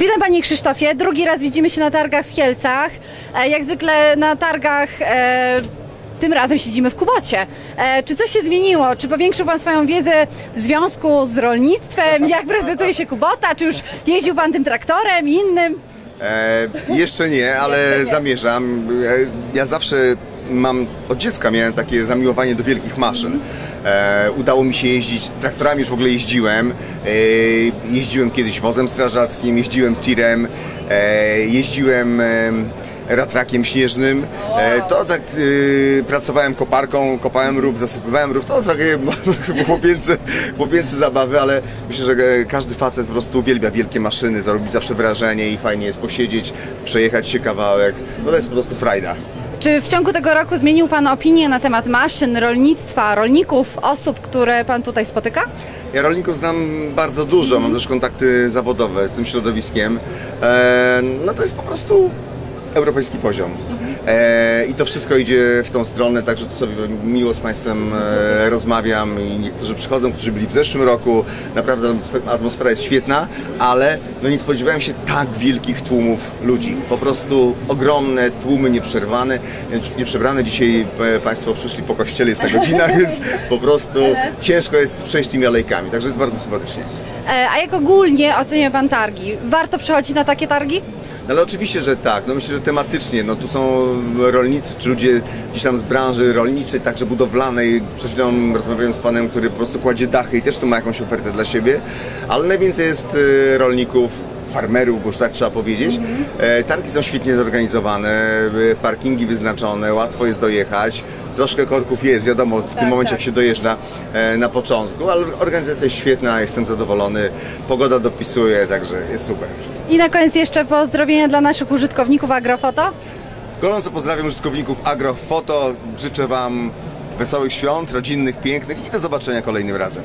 Witam Panie Krzysztofie. Drugi raz widzimy się na targach w Kielcach. E, Jak zwykle na targach e, tym razem siedzimy w Kubocie. E, Czy coś się zmieniło? Czy powiększył Pan swoją wiedzę w związku z rolnictwem? Jak prezentuje się Kubota? Czy już jeździł Pan tym traktorem innym? E, jeszcze nie, ale Jeszcze nie. zamierzam. Ja zawsze mam, od dziecka miałem takie zamiłowanie do wielkich maszyn. E, udało mi się jeździć, traktorami już w ogóle jeździłem. E, jeździłem kiedyś wozem strażackim, jeździłem tirem, e, jeździłem... Ratrakiem śnieżnym. E, to tak e, pracowałem koparką, kopałem rów, zasypywałem rów. To takie chłopięce, chłopięce zabawy, ale myślę, że e, każdy facet po prostu uwielbia wielkie maszyny. To robi zawsze wrażenie i fajnie jest posiedzieć, przejechać się kawałek. No to jest po prostu frajda. Czy w ciągu tego roku zmienił Pan opinię na temat maszyn, rolnictwa, rolników, osób, które Pan tutaj spotyka? Ja rolników znam bardzo dużo, mam też kontakty zawodowe z tym środowiskiem. E, no to jest po prostu europejski poziom. E, I to wszystko idzie w tą stronę, także tu sobie miło z Państwem e, rozmawiam i niektórzy przychodzą, którzy byli w zeszłym roku. Naprawdę atmosfera jest świetna, ale no nie spodziewałem się tak wielkich tłumów ludzi. Po prostu ogromne tłumy nieprzerwane, nieprzebrane. Dzisiaj e, Państwo przyszli po kościele, jest ta godzina, więc po prostu ciężko jest przejść tymi alejkami, także jest bardzo sympatycznie. A jak ogólnie ocenia Pan targi? Warto przychodzić na takie targi? No ale oczywiście, że tak. No myślę, że tematycznie. No tu są rolnicy, czy ludzie gdzieś tam z branży rolniczej, także budowlanej. Przed chwilą rozmawiałem z panem, który po prostu kładzie dachy i też tu ma jakąś ofertę dla siebie. Ale najwięcej jest y, rolników, farmerów, bo już tak trzeba powiedzieć. E, Targi są świetnie zorganizowane, y, parkingi wyznaczone, łatwo jest dojechać. Troszkę korków jest, wiadomo, w tym momencie tak. jak się dojeżdża e, na początku, ale organizacja jest świetna, jestem zadowolony. Pogoda dopisuje, także jest super. I na koniec jeszcze pozdrowienia dla naszych użytkowników Agrofoto. Gorąco pozdrawiam użytkowników Agrofoto. Życzę Wam wesołych świąt, rodzinnych, pięknych i do zobaczenia kolejnym razem.